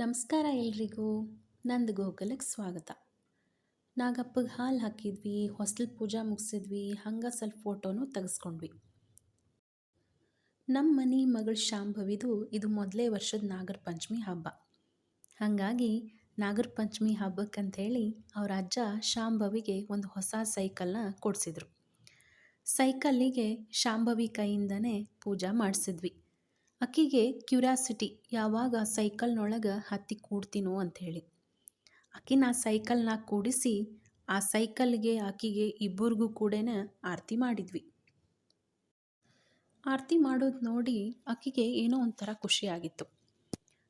ನಮಸ್ಕಾರ ಎಲ್ರಿಗೂ. ನಂದು ಗೋಗಲಕ್ಕೆ ಸ್ವಾಗತ. ನಾಗಪ್ಪಗೆ ಹಾಲು ಹಾಕಿದ್ವಿ, ಹೊಸ್ಲು ಪೂಜಾ ಮುಗಿಸಿದ್ವಿ, ಹಂಗೆ ಸ್ವಲ್ಪ ಫೋಟೋನು ತೆಗೆಸ್ಕೊಂಡ್ವಿ. ನಮ್ಮ ಮನೆ ಮಗಳ ಶಾಂಭವಿದು ಇದು ಮೊದಲೇ ವರ್ಷದ ನಾಗರ ಪಂಚಮಿ ಹಬ್ಬ. ಹಾಗಾಗಿ ನಾಗರ ಪಂಚಮಿ ಹಬ್ಬಕ್ಕಂಥೇಳಿ ಅವ್ರ ಅಜ್ಜ ಶಾಂಭವಿಗೆ ಒಂದು ಹೊಸ ಸೈಕಲ್ನ ಕೊಡಿಸಿದ್ರು. ಸೈಕಲ್ಲಿಗೆ ಶಾಂಭವಿ ಕೈಯಿಂದನೇ ಪೂಜಾ ಮಾಡಿಸಿದ್ವಿ. ಆಕಿಗೆ ಕ್ಯೂರಿಯಾಸಿಟಿ ಯಾವಾಗ ಸೈಕಲ್ನೊಳಗೆ ಹತ್ತಿ ಕೂಡ್ತೀನೋ ಅಂಥೇಳಿ ಆಕಿನ ಆ ಸೈಕಲ್ನ ಕೂಡಿಸಿ ಆ ಸೈಕಲ್ಗೆ ಆಕಿಗೆ ಇಬ್ಬರಿಗೂ ಕೂಡ ಆರತಿ ಮಾಡಿದ್ವಿ. ಆರತಿ ಮಾಡೋದು ನೋಡಿ ಆಕಿಗೆ ಏನೋ ಒಂಥರ ಖುಷಿಯಾಗಿತ್ತು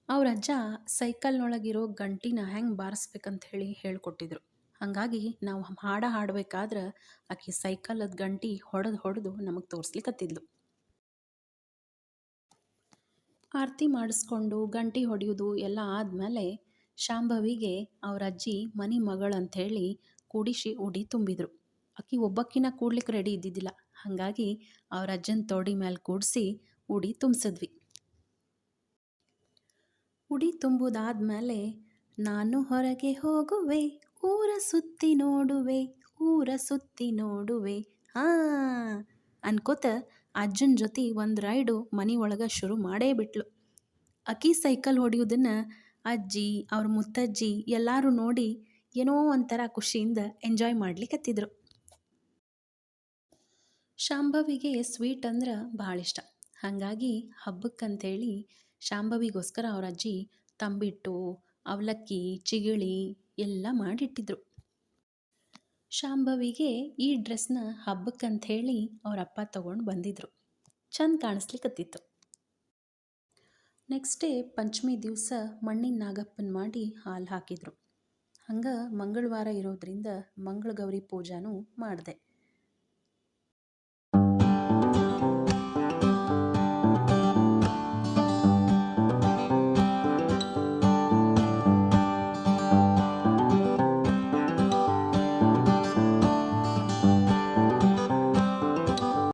ಅವ್ರ ಅಜ್ಜ ಸೈಕಲ್ನೊಳಗಿರೋ ಗಂಟಿನ ಹೆಂಗೆ ಬಾರಿಸ್ಬೇಕಂತ ಹೇಳಿ ಹೇಳ್ಕೊಟ್ಟಿದ್ರು. ಹಾಗಾಗಿ ನಾವು ಹಾಡ ಹಾಡಬೇಕಾದ್ರೆ ಆಕೆ ಸೈಕಲದ ಗಂಟಿ ಹೊಡೆದು ಹೊಡೆದು ನಮಗೆ ತೋರಿಸ್ಲಿಕ್ಕತ್ತಿದ್ಲು ಆರತಿ ಮಾಡಿಸ್ಕೊಂಡು ಗಂಟಿ ಹೊಡೆಯೋದು ಎಲ್ಲ ಆದಮೇಲೆ ಶಾಂಭವಿಗೆ ಅವರ ಅಜ್ಜಿ, ಮನೆ ಮಗಳಂಥೇಳಿ ಕೂಡಿಸಿ ಉಡಿ ತುಂಬಿದ್ರು. ಆಕಿ ಒಬ್ಬಕ್ಕಿನ ಕೂಡ್ಲಿಕ್ಕೆ ರೆಡಿ ಇದ್ದಿದ್ದಿಲ್ಲ. ಹಾಗಾಗಿ ಅವ್ರ ಅಜ್ಜನ ತೋಡಿ ಮೇಲೆ ಕೂಡಿಸಿ ಉಡಿ ತುಂಬಿಸಿದ್ವಿ. ಉಡಿ ತುಂಬುದಾದ್ಮೇಲೆ ನಾನು ಹೊರಗೆ ಹೋಗುವೆ, ಊರ ಸುತ್ತಿ ನೋಡುವೆ, ಊರ ಸುತ್ತಿ ನೋಡುವೆ. ಹಾ ಅನ್ಕೋತ ಅಜ್ಜನ ಜೊತೆ ಒಂದು ರೈಡು ಮನೆ ಒಳಗೆ ಶುರು ಮಾಡೇ ಬಿಟ್ಲು. ಅಕ್ಕಿ ಸೈಕಲ್ ಹೊಡೆಯೋದನ್ನು ಅಜ್ಜಿ, ಅವ್ರ ಮುತ್ತಜ್ಜಿ ಎಲ್ಲರೂ ನೋಡಿ ಏನೋ ಒಂಥರ ಖುಷಿಯಿಂದ ಎಂಜಾಯ್ ಮಾಡ್ಲಿಕ್ಕತ್ತಿದ್ರು ಶಾಂಭವಿಗೆ ಸ್ವೀಟ್ ಅಂದ್ರೆ ಭಾಳ ಇಷ್ಟ. ಹಾಗಾಗಿ ಹಬ್ಬಕ್ಕಂತೇಳಿ ಶಾಂಭವಿಗೋಸ್ಕರ ಅವ್ರ ಅಜ್ಜಿ ತಂಬಿಟ್ಟು, ಅವಲಕ್ಕಿ, ಚಿಗಿಳಿ ಎಲ್ಲ ಮಾಡಿಟ್ಟಿದ್ರು. ಶಾಂಭವಿಗೆ ಈ ಡ್ರೆಸ್ನ ಹಬ್ಬಕ್ಕಂಥೇಳಿ ಅವ್ರ ಅಪ್ಪ ತಗೊಂಡು ಬಂದಿದ್ರು. ಚಂದ ಕಾಣಿಸ್ಲಿಕ್ಕತ್ತಿತ್ತು ನೆಕ್ಸ್ಟ್ ಡೇ ಪಂಚಮಿ ದಿವಸ ಮಣ್ಣಿನ ನಾಗಪ್ಪನ ಮಾಡಿ ಹಾಲು ಹಾಕಿದ್ರು. ಹಂಗೆ ಮಂಗಳವಾರ ಇರೋದ್ರಿಂದ ಮಂಗಳಗೌರಿ ಪೂಜಾನೂ ಮಾಡಿದೆ.